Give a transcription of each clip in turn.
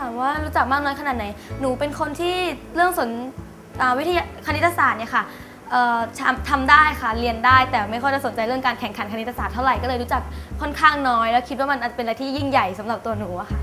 ถามว่ารู้จักมากน้อยขนาดไหน หนูเป็นคนที่เรื่องสนอ่าวิทยาคณิตศาสตร์เนี่ยค่ะเอ่อทำทำได้ค่ะเรียนได้ แต่ไม่ค่อยจะสนใจเรื่องการแข่งขันคณิตศาสตร์เท่าไหร่ก็เลยรู้จักค่อนข้างน้อย แล้วคิดว่ามันอาจเป็นอะไรที่ยิ่งใหญ่สำหรับตัวหนูอะค่ะ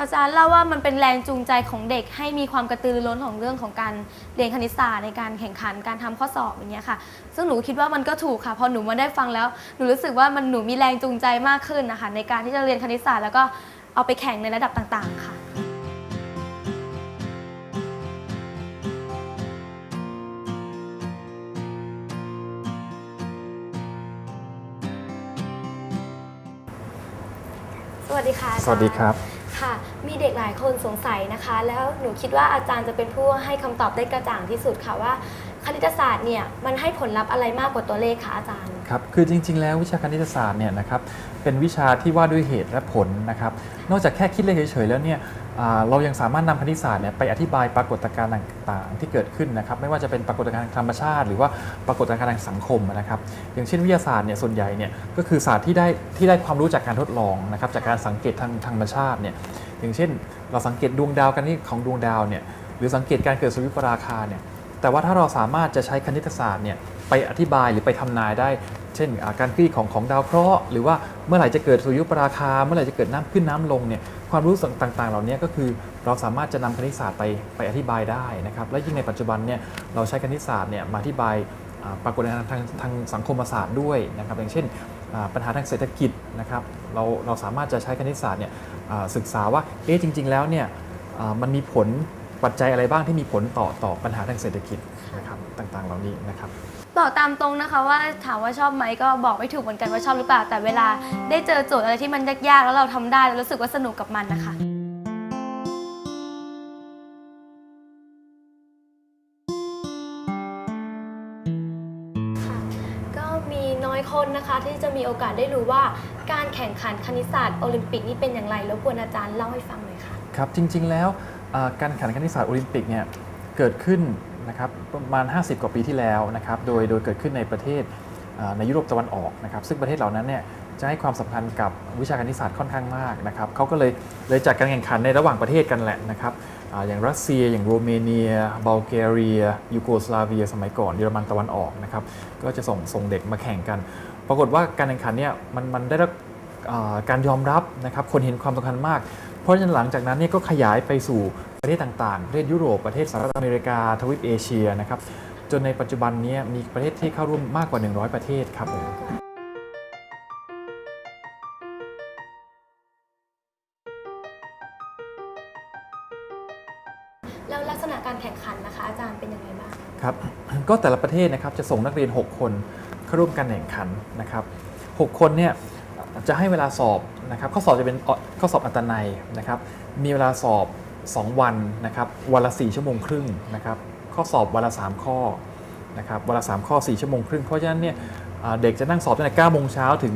อาจารย์เล่าว่ามันเป็นแรงจูงใจของเด็กให้มีความกระตือรือร้นของเรื่องของการเรียนคณิตศาสตร์ในการแข่งขันการทำข้อสอบอย่างเงี้ยค่ะ ซึ่งหนูคิดว่ามันก็ถูกค่ะพอหนูมาได้ฟังแล้วหนูรู้สึกว่ามันหนูมีแรงจูงใจมากขึ้นนะคะในการที่จะเรียนคณิตศาสตร์แล้วก็เอาไปแข่งในระดับต่างๆ ค่ะสวัสดีค่ะอาจารย์สวัสดีครับ ค่ะ มีเด็กหลายคนสงสัยนะคะ แล้วหนูคิดว่าอาจารย์จะเป็นผู้ให้คำตอบได้กระจ่างที่สุดค่ะว่า ณิตศาสตร์เนี่ยมันให้ผลลัพธ์อะไรมากกว่าตัวเลขคะอาจารย์ ครับคือจริง ๆ แล้ววิชาคณิตศาสตร์เนี่ยนะครับเป็นวิชาที่ว่าด้วยเหตุและผลนะครับนอกจากแค่คิดเลขเฉยๆแล้วเนี่ยเรายังสามารถนำคณิตศาสตร์เนี่ยไปอธิบายปรากฏการณ์ต่างๆ ที่เกิดขึ้นนะครับไม่ว่าจะเป็นปรากฏการณ์ทางธรรมชาติ หรือว่าปรากฏการณ์ทางสังคมนะครับอย่างเช่นวิทยาศาสตร์เนี่ยส่วนใหญ่เนี่ยก็คือศาสตร์ที่ได้ที่ได้ความรู้จากการทดลองนะครับจากการสังเกตทางธรรมชาติเนี่ยอย่างเช่น เราสังเกตดวงดาวกันนี่ของดวงดาวเนี่ยหรือสังเกตการเกิดสุริยุปราคาเนี่ย แต่ว่าถ้าเราสามารถจะใช้คณิตศาสตร์เนี่ยไปอธิบายหรือไปทำนายได้ เช่นาการคลี่ของของดาวเคราะห์หรือว่าเมื่อไหร่จะเกิดสุริยุปราคา เมื่อไหร่จะเกิดน้ำขึ้นน้ำลงเนี่ยความรู้ต่างๆ เหล่านี้ก็คือเราสามารถจะนำคณิตศาสตร์ไปไปอธิบายได้นะครับและยิ่งในปัจจุบันเนี่ยเราใช้คณิตศาสตร์เนี่ยมาอธิบายปรากฏการณ์ทางทางสังคมศาสตร์ด้วยนะครับอย่างเช่นปัญหาทางเศรษฐกิจนะครับเราเราสามารถจะใช้คณิตศาสตร์เนี่ยศึกษาว่าเอ๊ะจริง ๆ แล้วเนี่ยมันมีผล ปัจจัยอะไรบ้างที่มีผลต่อต่อปัญหาทางเศรษฐกิจนะครับต่างๆ เหล่านี้นะครับบอกตามตรงนะคะว่าถามว่าชอบไหมก็บอกไม่ถูกเหมือนกันว่าชอบหรือเปล่า แต่เวลาได้เจอโจทย์อะไรที่มันยากๆแล้วเราทำได้แล้วรู้สึกว่าสนุกกับมันนะคะค่ะก็มีน้อยคนนะคะที่จะมีโอกาสได้รู้ว่าการแข่งขันคณิตศาสตร์โอลิมปิกนี่เป็นอย่างไรแล้วควรอาจารย์เล่าให้ฟังหน่อยค่ะ ครับจริงๆแล้วอ่า การแข่งขันคณิตศาสตร์โอลิมปิกเนี่ยเกิดขึ้นนะครับประมาณ 50 กว่าปีที่แล้วนะครับโดยโดยเกิดขึ้นในประเทศอ่าในยุโรปตะวันออกนะครับซึ่งประเทศเหล่านั้นเนี่ยจะให้ความสำคัญกับวิชาคณิตศาสตร์ค่อนข้างมากนะครับเขาก็เลยเลยจัดการแข่งขันในระหว่างประเทศกันแหละนะครับอาอย่างรัสเซีย อย่างโรมาเนียบัลแกเรีย ยูโกสลาเวีย สมัยก่อนเยอรมันตะวันออกนะครับก็จะส่งส่งเด็กมาแข่งกัน ปรากฏว่าการแข่งขันเนี่ยมันมันได้รับอ่าการยอมรับนะครับคนเห็นความสำคัญมาก เพราะฉะนั้นหลังจากนั้นเนี่ยก็ขยายไปสู่ประเทศต่างๆ ประเทศยุโรปประเทศสหรัฐอเมริกาทวีปเอเชียนะครับจนในปัจจุบันเนี้มีประเทศที่เข้าร่วมมากกว่า 100 ประเทศครับผมแล้วลักษณะการแข่งขันนะคะ อาจารย์เป็นยังไงบ้างครับ ก็แต่ละประเทศนะครับจะส่งนักเรียน 6 คนเข้าร่วมการแข่งขันนะครับ 6 คนเนี่ย จะให้เวลาสอบนะครับข้อสอบจะเป็นข้อสอบอัตนัยนะครับ มีเวลาสอบ 2 วันนะครับวันละ4ชั่วโมงครึ่งนะครับข้อสอบวันละ3ข้อนะครับวันละ3ข้อ 4 ชั่วโมงครึ่งเพราะฉะนั้นเนี่ยอ่าเด็กจะนั่งสอบตั้งแต่9โมงเช้าถึง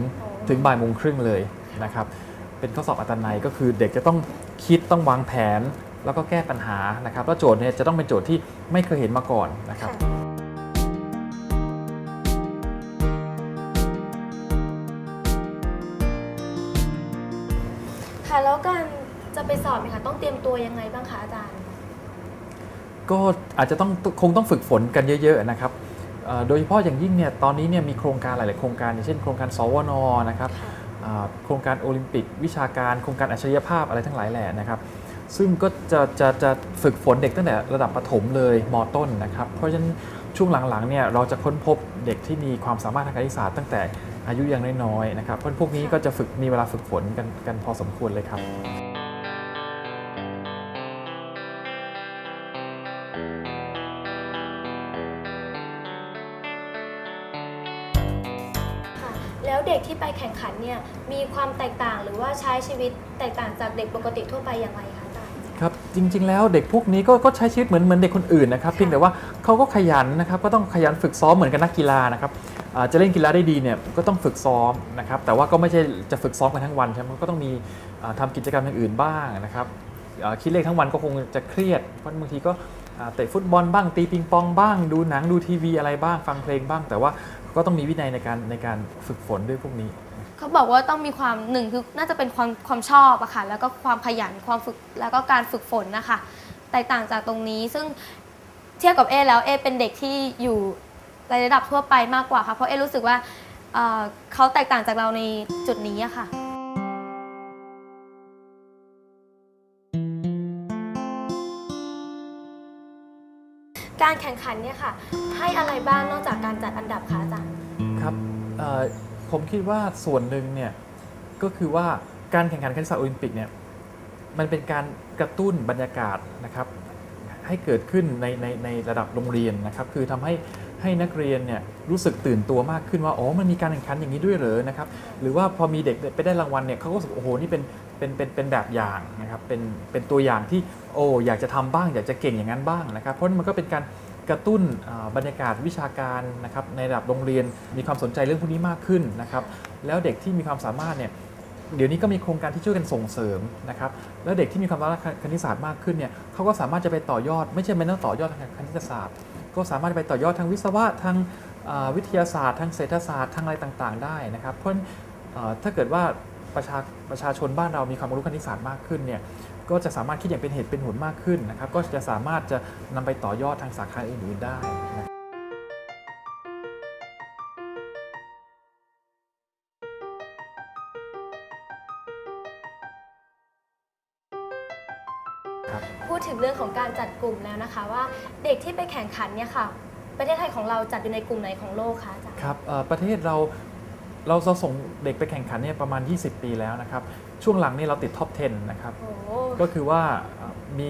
ถึงบ่ายโมงครึ่งเลยนะครับเป็นข้อสอบอัตนัยก็คือเด็กจะต้องคิดต้องวางแผนแล้วก็แก้ปัญหานะครับแล้วโจทย์เนี่ยจะต้องเป็นโจทย์ที่ไม่เคยเห็นมาก่อนนะครับ ไปสอบเนี่ยค่ะต้องเตรียมตัวยังไงบ้างคะอาจารย์ ก็อาจจะต้องคงต้องฝึกฝนกันเยอะๆนะครับเอ่อโดยเฉพาะอย่างยิ่งเนี่ยตอนนี้เนี่ยมีโครงการหลาย ๆ โครงการอย่างเช่นโครงการสวนนะครับค่ะอ่าโครงการโอลิมปิก วิชาการโครงการอัจฉริยภาพอะไรทั้งหลายแหล่นะครับ ซึ่งก็จะจะจะฝึกฝนเด็กตั้งแต่ระดับประถมเลยมต้นนะครับ เพราะฉะนั้นช่วงหลังๆเนี่ยเราจะค้นพบเด็กที่มีความสามารถทางคณิตศาสตร์ตั้งแต่อายุยังน้อยๆนะครับเพราะพวกนี้ก็จะฝึกมีเวลาฝึกฝนกันกันพอสมควรเลยครับ ที่ไปแข่งขันเนี่ยมีความแตกต่างหรือว่าใช้ชีวิตแตกต่างจากเด็กปกติทั่วไปอย่างไรคะอาจารย์ ครับจริง ๆ แล้วเด็กพวกนี้ก็ก็ใช้ชีวิตเหมือนเหมือนเด็กคนอื่นนะครับเพียงแต่ว่าเขาก็ขยันนะครับก็ต้องขยันฝึกซ้อมเหมือนกับนักกีฬานะครับอ่าจะเล่นกีฬาได้ดีเนี่ยก็ต้องฝึกซ้อมนะครับแต่ว่าก็ไม่ใช่จะฝึกซ้อมกันทั้งวันใช่ไหมก็ต้องมีอ่าทำากิจกรรมอย่างอื่นบ้างนะครับอ่าคิดเลขทั้งวันก็คงจะเครียดเพราะบางทีก็อ่าเตะฟุตบอลบ้างตีปิงปองบ้าง ดูหนังดูทีวีอะไรบ้างฟังเพลงบ้าง แต่ว่า ก็ต้องมีวินัยในการในการฝึกฝนด้วยพวกนี้ เขาบอกว่าต้องมีความหนึ่งคือน่าจะเป็นความความชอบอะค่ะแล้วก็ความขยันความฝึกแล้วก็การฝึกฝนนะคะแตกต่างจากตรงนี้ซึ่งเทียบกับเอแล้วเอเป็นเด็กที่อยู่ในระดับทั่วไปมากกว่าค่ะเพราะเอรู้สึกว่าเอ่อเขาแตกต่างจากเราในจุดนี้อะค่ะ การแข่งขันเนี่ยค่ะ ให้อะไรบ้างนอกจากการจัดอันดับคะอาจารย์ ครับเอ่อผมคิดว่าส่วนหนึ่งเนี่ยก็คือว่าการแข่งขันคณิตศาสตร์โอลิมปิกเนี่ยมันเป็นการกระตุ้นบรรยากาศนะครับให้เกิดขึ้นในในในระดับโรงเรียนนะครับคือทำให้ให้นักเรียนเนี่ยรู้สึกตื่นตัวมากขึ้นว่าอ๋อมันมีการแข่งขันอย่างนี้ด้วยเหรอนะครับหรือว่าพอมีเด็กไปได้รางวัลเนี่ยเขาก็รู้สึกโอ้โหนี่เป็นเป็นเป็นเป็นแบบอย่างนะครับเป็นเป็นตัวอย่างที่โอ้อยากจะทำบ้าง อยากจะเก่งอย่างนั้นบ้างนะครับเพราะมันก็เป็นการ กระตุ้นบรรยากาศวิชาการนะครับในระดับโรงเรียนมีความสนใจเรื่องพวกนี้มากขึ้นนะครับแล้วเด็กที่มีความสามารถเนี่ยเดี๋ยวนี้ก็มีโครงการที่ช่วยกันส่งเสริมนะครับแล้วเด็กที่มีความสามารถคณิตศาสตร์มากขึ้นเนี่ยเขาก็สามารถจะไปต่อยอด ไม่ใช่ไม่ต้องต่อยอดทางคณิตศาสตร์ ก็สามารถไปต่อยอดทางวิศวะทางวิทยาศาสตร์ทางเศรษฐศาสตร์ทางอะไรต่างๆ ได้นะครับเพราะถ้าเกิดว่าประชาประชาชนบ้านเรามีความรู้คณิตศาสตร์มากขึ้นเนี่ย ก็จะสามารถคิดอย่างเป็นเหตุเป็นผลมากขึ้นนะครับ ก็จะสามารถจะนำไปต่อยอดทางสาขาอื่นๆได้นะครับพูดถึงเรื่องของการจัดกลุ่มแล้วนะคะ ว่าเด็กที่ไปแข่งขันเนี่ยค่ะ ประเทศไทยของเราจัดอยู่ในกลุ่มไหนของโลกคะอาจารย์ครับเอ่อประเทศเราเราเราส่งเด็กไปแข่งขันเนี่ยประมาณ 20 ปีแล้วนะครับ ช่วงหลังนี่เราติดท็อป 10 นะครับ โอ้โหก็คือว่าเอ่อมี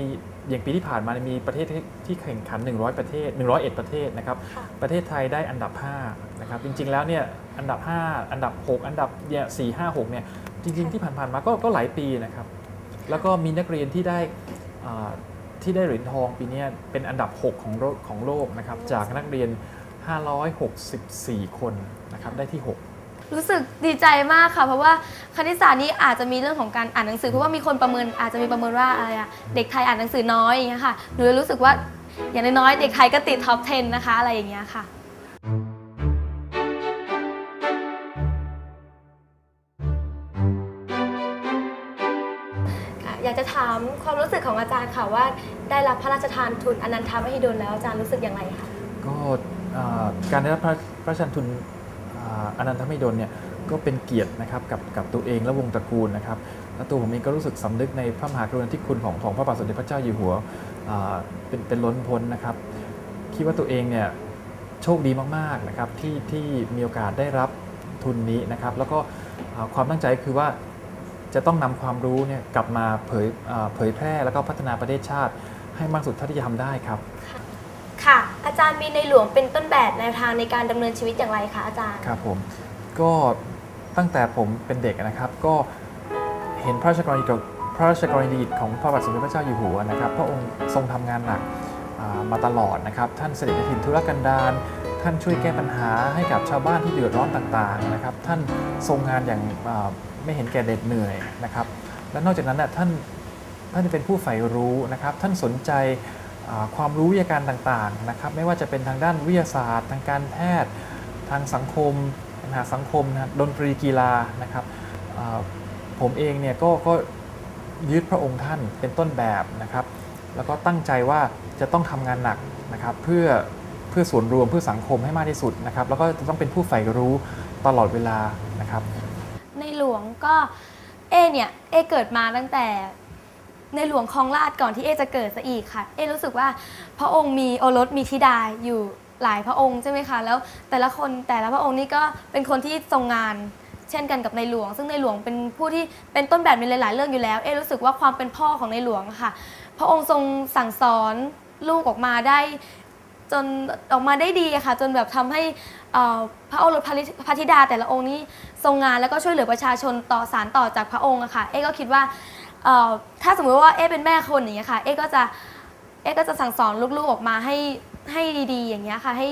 อย่างปีที่ผ่านมาเนี่ยมีประเทศที่ที่แข่งขัน 100 ประเทศ 101 ประเทศนะครับ ค่ะ ประเทศไทยได้อันดับ 5 นะครับ จริง ๆ แล้วเนี่ยอันดับ 5 อันดับ 6 อันดับเนี่ย4 5 6 เนี่ยจริง ๆ ที่ผ่านๆมาก็ก็หลายปีนะครับ แล้วก็มีนักเรียนที่ได้อ่าที่ได้เหรียญทองปีเนี้ยเป็นอันดับ 6 ของโลกของโลกนะครับ จากนักเรียน 564 คนนะครับได้ที่ 6 รู้สึกดีใจมากค่ะ เพราะว่าคณิตศาสตร์นี้อาจจะมีเรื่องของการอ่านหนังสือเพราะว่ามีคนประเมินอาจจะมีประเมินว่าอะไรอะเด็กไทยอ่านหนังสือน้อยอย่างเงี้ยค่ะหนูเลยรู้สึกว่าอย่างน้อยๆเด็กไทยก็ติดท็อป 10 นะคะ อะไรอย่างเงี้ยค่ะ อยากจะถามความรู้สึกของอาจารย์ค่ะว่าได้รับพระราชทานทุนอนันทมหิดลแล้วอาจารย์รู้สึกอย่างไรคะก็อ่าการได้รับพระราชทานทุน อนันทมิดลเนี่ยก็เป็นเกียรตินะครับกับกับตัวเองและวงตระกูลนะครับและตัวผมเองก็รู้สึกสำนึกในพระมหากรุณาธิคุณของของพระบาทสมเด็จพระเจ้าอยู่หัวเป็นเป็นล้นพ้นนะครับคิดว่าตัวเองเนี่ยโชคดีมากๆนะครับที่ที่มีโอกาสได้รับทุนนี้นะครับ แล้วก็ความตั้งใจคือว่าจะต้องนำความรู้เนี่ยกลับมาเผยเผยแพร่แล้วก็พัฒนาประเทศชาติให้มากสุดเท่าที่จะทำได้ครับ อาจารย์มีในหลวงเป็นต้นแบบแนวทางในการดำเนินชีวิตอย่างไรคะอาจารย์ ครับผมก็ตั้งแต่ผมเป็นเด็กนะครับ ก็เห็นพระราชกรณียกิจพระราชกรณียกิจของพระบาทสมเด็จพระเจ้าอยู่หัวนะครับ พระองค์ทรงทำงานหนักอ่ามาตลอดนะครับ ท่านเสด็จในถิ่นธุรกันดารท่านช่วยแก้ปัญหาให้กับชาวบ้านที่เดือดร้อนต่างๆนะครับ ท่านทรงงานอย่างอ่าไม่เห็นแก่เด็ดเหนื่อยนะครับ และนอกจากนั้นน่ะท่านท่านเป็นผู้ใฝ่รู้นะครับ ท่านสนใจ ความรู้วิทยาการต่างๆนะครับไม่ว่าจะเป็นทางด้านวิทยาศาสตร์ ทางการแพทย์ ทางสังคมปัญหาสังคมนะดนตรีกีฬานะครับผมเองเนี่ยก็ก็ยึดพระองค์ท่านเป็นต้นแบบนะครับแล้วก็ตั้งใจว่าจะต้องทำงานหนักนะครับเพื่อเพื่อส่วนรวมเพื่อสังคมให้มากที่สุดนะครับแล้วก็จะต้องเป็นผู้ใฝ่รู้ตลอดเวลานะครับในหลวงก็เอเนี่ยเอเกิดมาตั้งแต่ ในหลวงคลองราชก่อนที่เอจะเกิดซะอีกค่ะ เอรู้สึกว่าพระองค์มีโอรสมีธิดาอยู่หลายพระองค์ใช่ไหมคะแล้วแต่ละคนแต่ละพระองค์นี่ก็เป็นคนที่ทรงงานเช่นกันกับในหลวง ซึ่งในหลวงเป็นผู้ที่เป็นต้นแบบในหลาย ๆ เรื่องอยู่แล้ว เอรู้สึกว่าความเป็นพ่อของในหลวงค่ะ พระองค์ทรงสั่งสอนลูกออกมาได้ จนออกมาได้ดีค่ะ จนแบบทำให้พระโอรสพระลิพระธิดาแต่ละองค์นี้ทรงงานแล้วก็ช่วยเหลือประชาชนต่อสารต่อจากพระองค์ค่ะ เอ๊ก็คิดว่า เอ่อถ้าสมมติว่าเอ๊เป็นแม่คนอย่างเงี้ยค่ะ เอ๊ก็จะเอ๊ก็จะสั่งสอนลูกๆออกมาให้ให้ดีๆ อย่างเงี้ยค่ะ ให้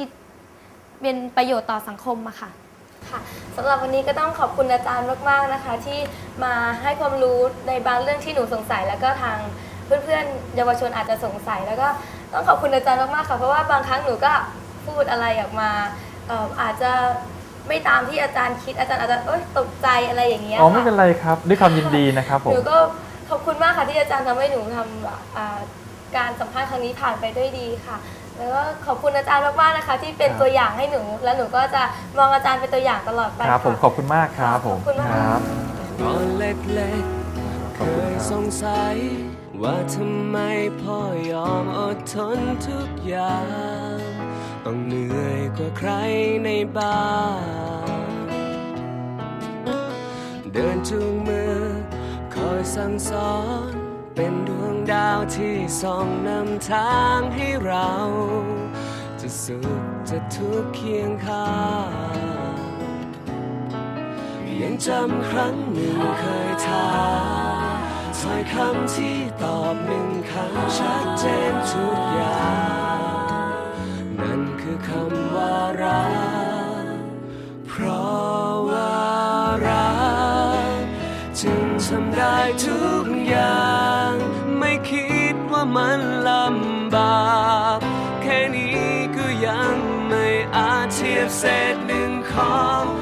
เป็นประโยชน์ต่อสังคมอะค่ะ ค่ะสำหรับวันนี้ก็ต้องขอบคุณอาจารย์มากๆนะคะ ที่มาให้ความรู้ในบางเรื่องที่หนูสงสัย แล้วก็ทางเพื่อนๆเยาวชนอาจจะสงสัย แล้วก็ต้องขอบคุณอาจารย์มากๆค่ะเพราะว่าบางครั้งหนูก็พูดอะไรออกมาเอ่ออาจจะไม่ตามที่อาจารย์คิดอาจารย์อาจจะเอ้ยตกใจอะไรอย่างเงี้ยอ๋อไม่ค่ะเป็นไรครับด้วยความยินดีนะครับผม หนูก็ ขอบคุณมากค่ะที่อาจารย์ทำให้หนูทำแบบอ่าการสัมภาษณ์ครั้งนี้ผ่านไปด้วยดีค่ะ แล้วก็ขอบคุณอาจารย์มากๆนะคะ ที่เป็นครับตัวอย่างให้หนู และหนูก็จะมองอาจารย์เป็นตัวอย่างตลอดไปครับผมค่ะขอบคุณมากครับผมขอบคุณมากครับ ตอนเล็กๆขเคอบคุณยครับสงสัย ว่าทำไมพ่อยอมอดทนทุกอย่าง ต้องเหนื่อยกว่าใครในบ้าน เดินจูงมือ คอยสั่งสอน เป็นดวงดาวที่ส่องนำทางให้เรา จะสุขจะทุกข์เคียงข้างยังจำครั้งหนึ่งเคยถามถ้อยคำที่ตอบหนึ่งคำชัดเจนทุกอย่าง ทำได้ทุกอย่าง ไม่คิดว่ามันลำบากแค่นี้ก็ยังไม่อาจเทียบเศษหนึ่งของพ่อ